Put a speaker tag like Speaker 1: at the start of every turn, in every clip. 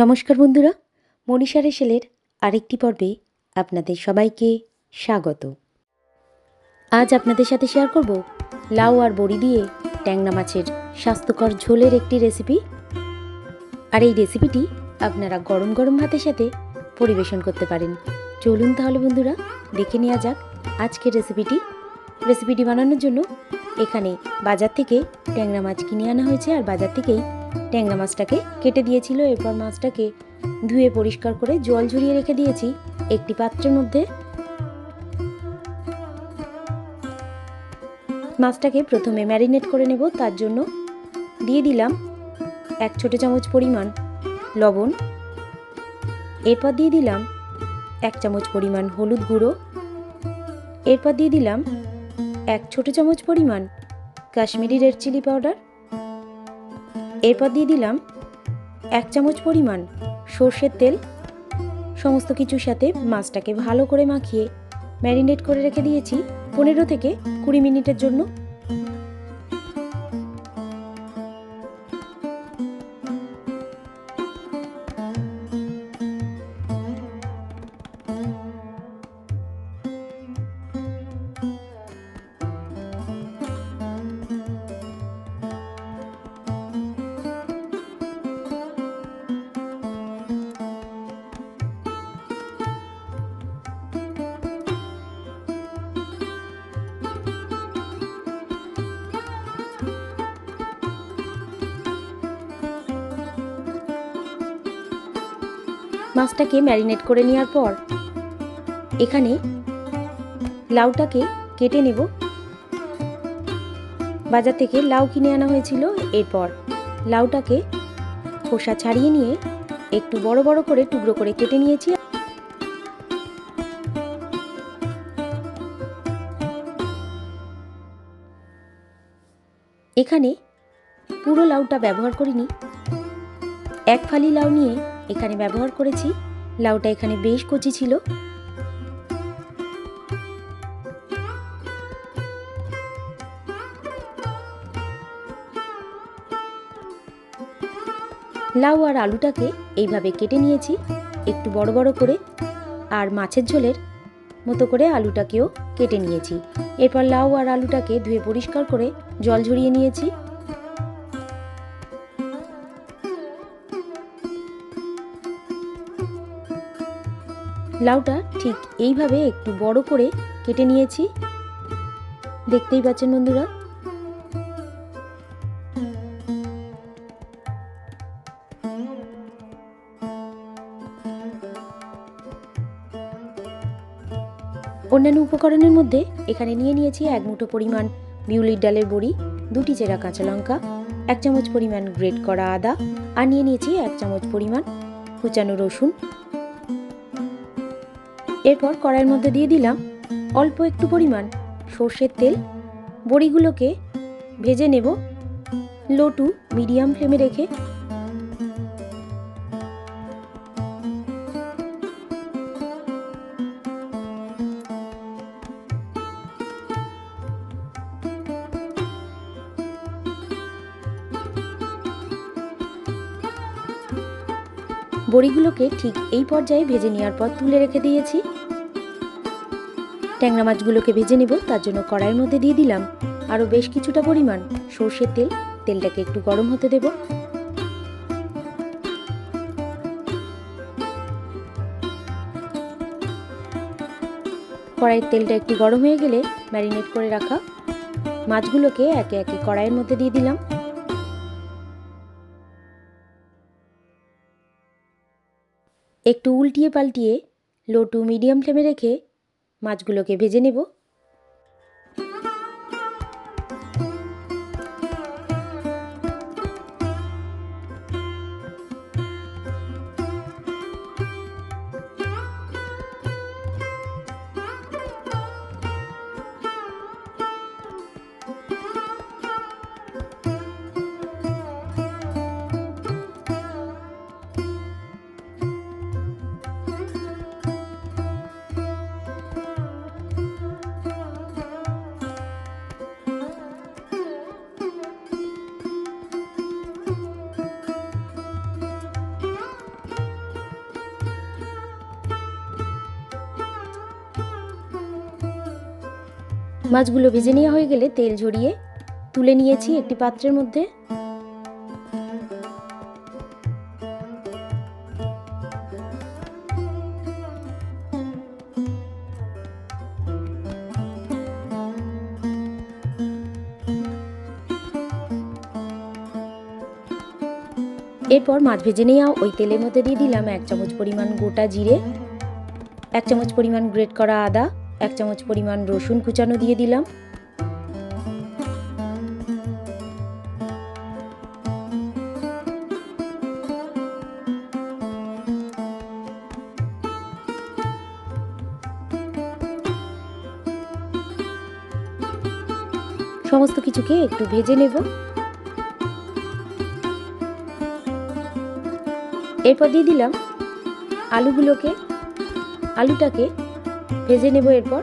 Speaker 1: নমস্কার বন্ধুরা, মনীষা রেশেলের আরেকটি পর্বে আপনাদের সবাইকে স্বাগত। আজ আপনাদের সাথে শেয়ার করব লাউ আর বড়ি দিয়ে ট্যাংরা মাছের স্বাস্থ্যকর ঝোলের একটি রেসিপি আর এই রেসিপিটি আপনারা গরম গরম ভাতের সাথে পরিবেশন করতে পারেন। চলুন তাহলে বন্ধুরা, দেখে নেওয়া যাক আজকের রেসিপিটি রেসিপিটি বানানোর জন্য এখানে বাজার থেকে ট্যাংরা মাছ কিনে আনা হয়েছে আর বাজার থেকেই ট্যাংরা মাছটাকে কেটে দিয়েছিল, এরপর মাছটাকে ধুয়ে পরিষ্কার করে জল ঝরিয়ে রেখে দিয়েছি একটি পাত্রের মধ্যে। মাছটাকে প্রথমে ম্যারিনেট করে নেব, তার জন্য দিয়ে দিলাম এক ছোটো চামচ পরিমাণ লবণ। এরপর দিয়ে দিলাম এক চামচ পরিমাণ হলুদ গুঁড়ো। এরপর দিয়ে দিলাম এক ছোটো চামচ পরিমাণ কাশ্মীরি রেড চিলি পাউডার। এরপর দিয়ে দিলাম এক চামচ পরিমাণ সর্ষের তেল, সমস্ত কিছুর সাথে মাছটাকে ভালো করে মাখিয়ে ম্যারিনেট করে রেখে দিয়েছি। পনেরো থেকে কুড়ি মিনিটের জন্য মাছটাকে ম্যারিনেট করে নেওয়ার পর এখানে লাউটাকে কেটে নেব। বাজার থেকে লাউ কিনে আনা হয়েছিল। এরপর লাউটাকে খোসা ছাড়িয়ে নিয়ে একটু বড় বড় করে টুকরো করে কেটে নিয়েছি। এখানে পুরো লাউটা ব্যবহার করিনি। এক ফালি লাউ নিয়ে এখানে ব্যবহার করেছি। লাউটা এখানে বেশ কচি ছিল। লাউ আর আলুটাকে এইভাবে কেটে নিয়েছি, একটু বড় বড় করে। আর মাছের ঝোলের মতো করে আলুটাকেও কেটে নিয়েছি। এরপর লাউ আর আলুটাকে ধুয়ে পরিষ্কার করে জল ঝরিয়ে নিয়েছি। লাউটা ঠিক এইভাবে একটু বড় করে কেটে নিয়েছি। দেখতেই পাচ্ছেন বন্ধুরা। অন্যান্য উপকরণের মধ্যে এখানে নিয়ে নিয়েছি এক মুঠো পরিমাণ বিউলির ডালের বড়ি, দুটি চেরা কাঁচা লঙ্কা, এক চামচ পরিমাণ গ্রেট করা আদা, আর নিয়ে নিয়েছি এক চামচ পরিমাণ কুচানো রসুন। এরপর কড়াইয়ের মধ্যে দিয়ে দিলাম অল্প একটু পরিমাণ সর্ষের তেল। বড়িগুলোকে ভেজে নেব। লো টু মিডিয়াম ফ্লেমে রেখে। বড়িগুলোকে ঠিক এই পর্যায়ে ভেজে নেওয়ার পর তুলে রেখে দিয়েছি। ট্যাংরা মাছগুলোকে ভেজে নেব, তার জন্য কড়াইয়ের মধ্যে দিয়ে দিলাম আরও বেশ কিছুটা পরিমাণ। সর্ষের তেল, তেলটাকে একটু গরম হতে দেব। কড়াইয়ের তেলটা একটু গরম হয়ে গেলে ম্যারিনেট করে রাখা মাছগুলোকে একে একে কড়াইয়ের মধ্যে দিয়ে দিলাম। একটু উল্টিয়ে পাল্টিয়ে লো টু মিডিয়াম ফ্লেমে রেখে মাছগুলোকে ভেজে নেব। মাছগুলো ভেজে নেওয়া হয়ে গেলে তেল ঝরিয়ে তুলে নিয়েছি একটি পাত্রের মধ্যে। এরপর মাছ ভেজে নেওয়া ওই তেলের মধ্যে দিয়ে দিলাম এক চামচ পরিমাণ গোটা জিরে, এক চামচ পরিমাণ গ্রেট করা আদা এক চামচ পরিমাণ রসুন কুচানো দিয়ে দিলাম। সমস্ত কিছুকে একটু ভেজে নেব। এরপর দিয়ে দিলাম আলুগুলোকে, আলুটাকে ভেজে নেব এরপর।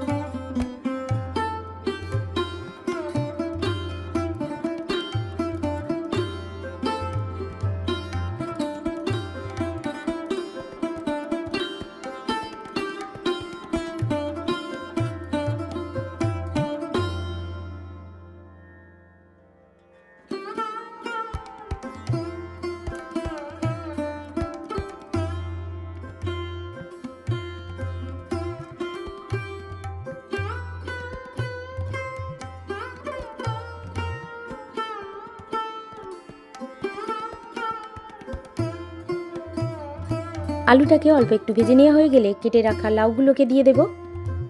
Speaker 1: আলুটাকে অল্প একটু ভেজে নেওয়া হয়ে গেলে কেটে রাখা লাউগুলোকে দিয়ে দেব।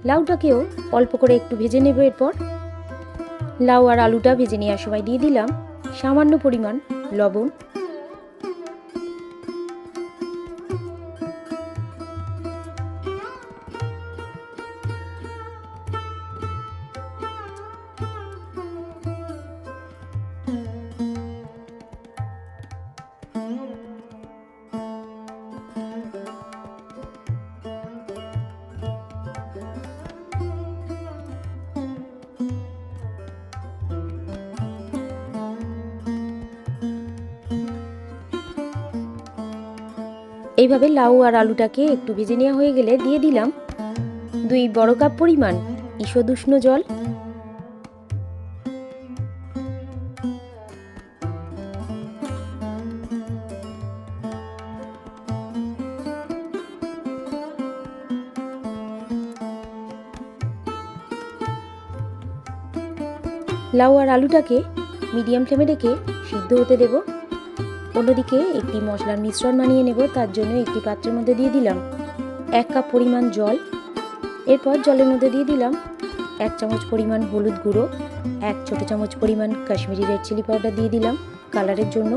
Speaker 1: লাউটাকেও অল্প করে একটু ভেজে নেব এরপর। লাউ আর আলুটা ভেজে নেওয়ার সময় দিয়ে দিলাম সামান্য পরিমাণ লবণ। এইভাবে লাউ আর আলুটাকে একটু ভেজে নেওয়া হয়ে গেলে দিয়ে দিলাম দুই বড় কাপ পরিমাণ ঈষদুষ্ণ জল। লাউ আর আলুটাকে মিডিয়াম ফ্লেমে রেখে সিদ্ধ হতে দেবো। অন্যদিকে একটি মশলার মিশ্রণ বানিয়ে নেব, তার জন্য একটি পাত্রের মধ্যে দিয়ে দিলাম এক কাপ পরিমাণ জল। এরপর জলের মধ্যে দিয়ে দিলাম এক চামচ পরিমাণ হলুদ গুঁড়ো, এক ছোট চামচ পরিমাণ কাশ্মীরি রেড চিলি পাউডার দিয়ে দিলাম কালারের জন্য।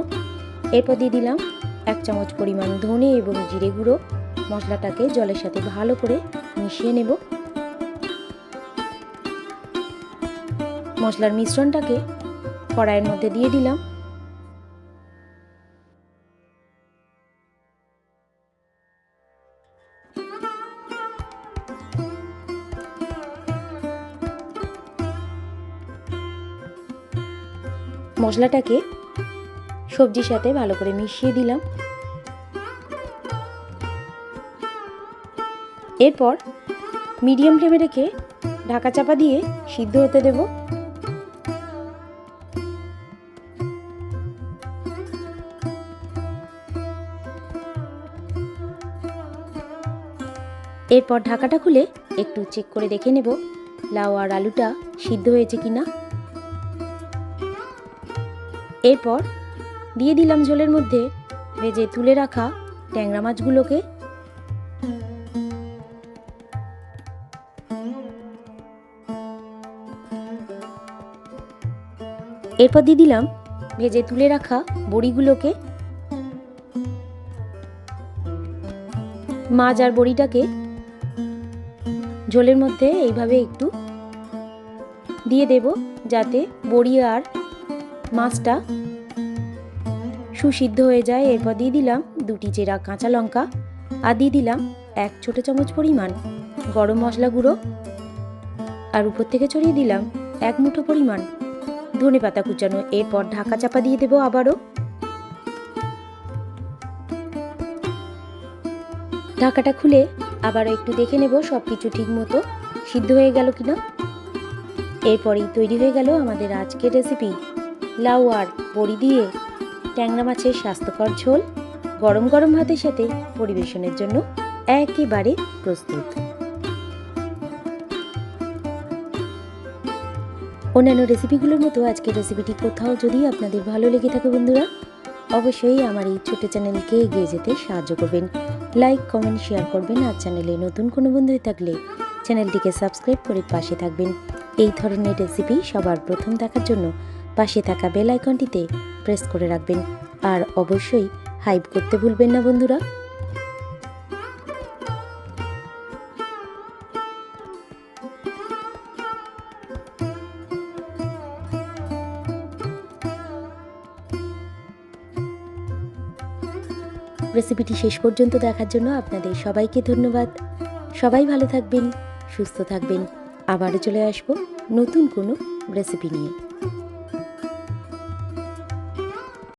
Speaker 1: এরপর দিয়ে দিলাম এক চামচ পরিমাণ ধনে এবং জিরে গুঁড়ো। মশলাটাকে জলের সাথে ভালো করে মিশিয়ে নেব। মশলার মিশ্রণটাকে কড়াইয়ের মধ্যে দিয়ে দিলাম মশলাটাকে সবজির সাথে ভালো করে মিশিয়ে দিলাম। এরপর মিডিয়াম ফ্লেমে রেখে ঢাকা চাপা দিয়ে সিদ্ধ হতে দেব। এরপর ঢাকাটা খুলে একটু চেক করে দেখে নেব, লাউ আর আলুটা সিদ্ধ হয়েছে কিনা। এরপর দিয়ে দিলাম ঝোলের মধ্যে ভেজে তুলে রাখা ট্যাংরা মাছগুলোকে। এরপর দিয়ে দিলাম ভেজে তুলে রাখা বড়িগুলোকে। মাছ আর বড়িটাকে ঝোলের মধ্যে এইভাবে একটু দিয়ে দেব যাতে বড়ি আর মাছটা সুসিদ্ধ হয়ে যায়। এরপর দিয়ে দিলাম দুটি চেরা কাঁচা লঙ্কা আর দিয়ে দিলাম এক ছোট চামচ পরিমাণ গরম মশলা গুঁড়ো। আর উপর থেকে ছড়িয়ে দিলাম এক মুঠো পরিমাণ ধনে পাতা কুচানো। এরপর ঢাকা চাপা দিয়ে দেবো আবারও। ঢাকাটা খুলে আবারও একটু দেখে নেব সব কিছু ঠিক মতো সিদ্ধ হয়ে গেল কিনা। এরপরেই তৈরি হয়ে গেল আমাদের আজকের রেসিপি লাউ আর বড়ি দিয়ে ট্যাংরা মাছের স্বাস্থ্যকর ঝোল গরম গরম ভাতের সাথে পরিবেশনের জন্য একেবারে প্রস্তুত। অন্যান্য রেসিপিগুলোর মতো আজকের রেসিপিটি কোথাও যদি আপনাদের ভালো লেগে থাকে বন্ধুরা, অবশ্যই আমার এই ছোট চ্যানেলকে এগিয়ে যেতে সাহায্য করবেন। লাইক, কমেন্ট, শেয়ার করবেন আর চ্যানেলে নতুন কোনো বন্ধু থাকলে চ্যানেলটিকে সাবস্ক্রাইব করে পাশে থাকবেন। এই ধরনের রেসিপি সবার প্রথম দেখার জন্য পাশে থাকা বেল আইকনটিতে প্রেস করে রাখবেন। আর অবশ্যই হাইপ করতে ভুলবেন না, বন্ধুরা। রেসিপিটি শেষ পর্যন্ত দেখার জন্য আপনাদের সবাইকে ধন্যবাদ। সবাই ভালো থাকবেন, সুস্থ থাকবেন। আবারও চলে আসব নতুন কোনো রেসিপি নিয়ে।